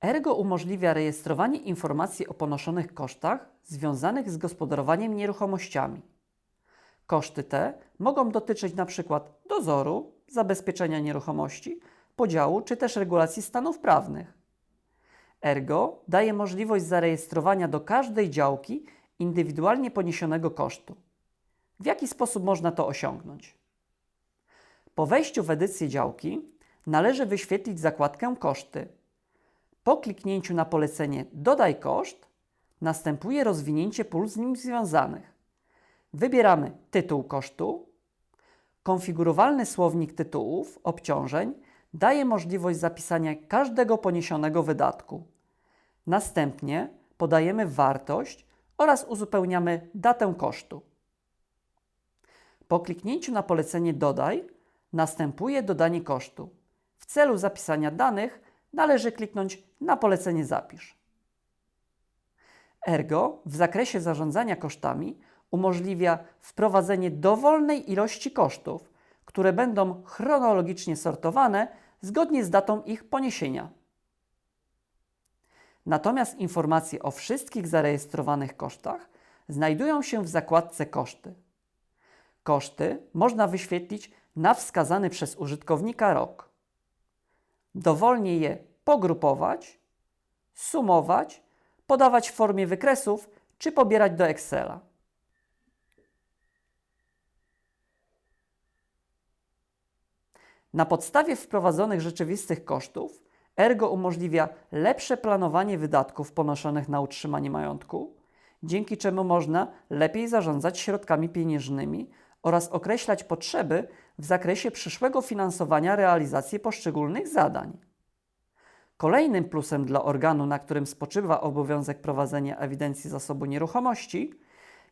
Ergo umożliwia rejestrowanie informacji o ponoszonych kosztach związanych z gospodarowaniem nieruchomościami. Koszty te mogą dotyczyć np. dozoru, zabezpieczenia nieruchomości, podziału czy też regulacji stanów prawnych. Ergo daje możliwość zarejestrowania do każdej działki indywidualnie poniesionego kosztu. W jaki sposób można to osiągnąć? Po wejściu w edycję działki należy wyświetlić zakładkę Koszty. Po kliknięciu na polecenie Dodaj koszt następuje rozwinięcie pól z nim związanych. Wybieramy tytuł kosztu. Konfigurowalny słownik tytułów, obciążeń daje możliwość zapisania każdego poniesionego wydatku. Następnie podajemy wartość oraz uzupełniamy datę kosztu. Po kliknięciu na polecenie Dodaj następuje dodanie kosztu. W celu zapisania danych należy kliknąć na polecenie Zapisz. Ergo w zakresie zarządzania kosztami umożliwia wprowadzenie dowolnej ilości kosztów, które będą chronologicznie sortowane zgodnie z datą ich poniesienia. Natomiast informacje o wszystkich zarejestrowanych kosztach znajdują się w zakładce Koszty. Koszty można wyświetlić na wskazany przez użytkownika rok. Dowolnie je pogrupować, sumować, podawać w formie wykresów czy pobierać do Excela. Na podstawie wprowadzonych rzeczywistych kosztów Ergo umożliwia lepsze planowanie wydatków ponoszonych na utrzymanie majątku, dzięki czemu można lepiej zarządzać środkami pieniężnymi oraz określać potrzeby w zakresie przyszłego finansowania realizacji poszczególnych zadań. Kolejnym plusem dla organu, na którym spoczywa obowiązek prowadzenia ewidencji zasobu nieruchomości,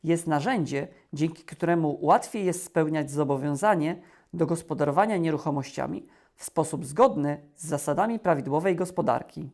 jest narzędzie, dzięki któremu łatwiej jest spełniać zobowiązanie do gospodarowania nieruchomościami w sposób zgodny z zasadami prawidłowej gospodarki.